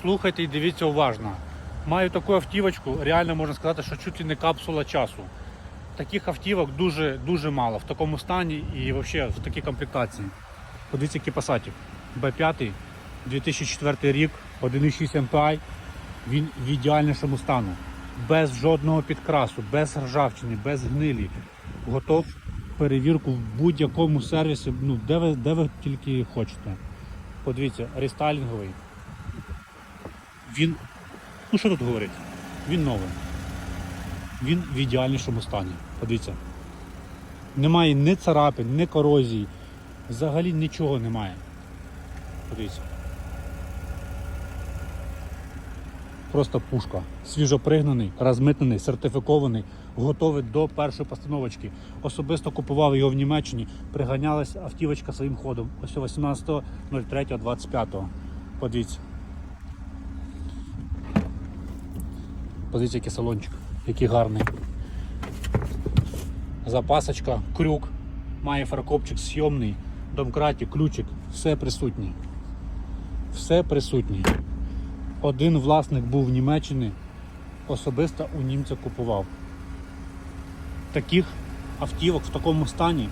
слухайте і дивіться уважно. Маю таку автівочку, реально можна сказати, що чуть ли не капсула часу. Таких автівок дуже дуже мало в такому стані і взагалі в такій комплектації. Подивіться, який пасатик. Б5, 2004 рік, 1,6 MPI. Він в ідеальнішому стану. Без жодного підкрасу, без ржавчини, без гнилі. Готов перевірку в будь-якому сервісі, ну, де, ви, де ви тільки хочете. Подивіться, рестайлінговий. Він, ну що тут говорити? Він новий. Він в ідеальнішому стані. Подивіться. Немає ні царапин, ні корозії. Взагалі нічого немає. Подивіться. Просто пушка. Свіжопригнаний, розмитнений, сертифікований, готовий до першої постановочки. Особисто купував його в Німеччині, приганялась автівочка своїм ходом. Ось 18.03.25. Подивіться. Подивіться, який салончик, який гарний. Запасочка, крюк, має фаркопчик сйомний, домкратик, ключик, все присутнє. Все присутнє. Один власник був в Німеччині, особисто у німця купував. Таких автівок в такому стані,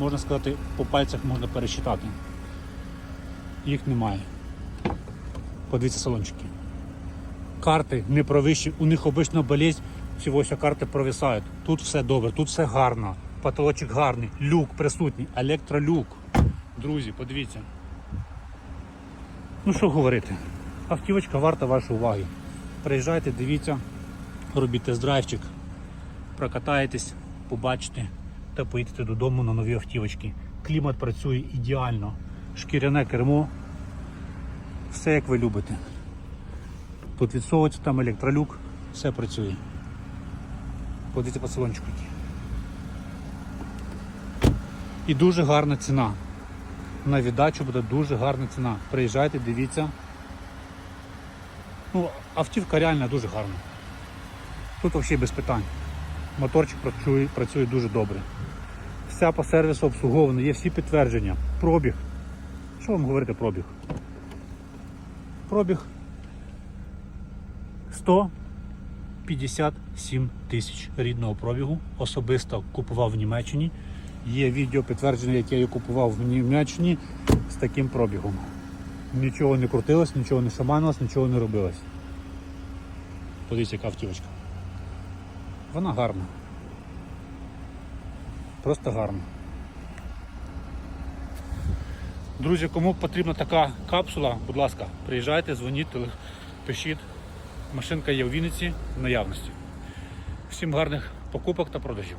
можна сказати, по пальцях можна пересчитати. Їх немає. Подивіться салончики. Карти не провищі, у них обично болезнь, всього карти провисають. Тут все добре, тут все гарно. Потолочок гарний, люк присутній, електролюк. Друзі, подивіться. Ну що говорити, автівочка варта вашої уваги. Приїжджайте, дивіться, робіть тест-драйвчик, прокатаєтесь, побачите та поїдете додому на нові автівочки. Клімат працює ідеально, шкіряне кермо, все як ви любите. Тут відсовується, там електролюк, все працює. Подивіться по салончику. І дуже гарна ціна. На віддачу буде дуже гарна ціна. Приїжджайте, дивіться. Ну, автівка реально дуже гарна. Тут взагалі без питань. Моторчик працює, працює дуже добре. Вся по сервісу обслугована, є всі підтвердження. Пробіг. Що вам говорити пробіг? Пробіг 157 тисяч рідного пробігу. Особисто купував в Німеччині. Є відео підтвердження, яке я купував в Німеччині з таким пробігом. Нічого не крутилось, нічого не шаманилось, нічого не робилось. Подивіться, яка автівочка. Вона гарна. Просто гарна. Друзі, кому потрібна така капсула, будь ласка, приїжджайте, дзвоніть, пишіть. Машинка є в Вінниці в наявності. Всім гарних покупок та продажів.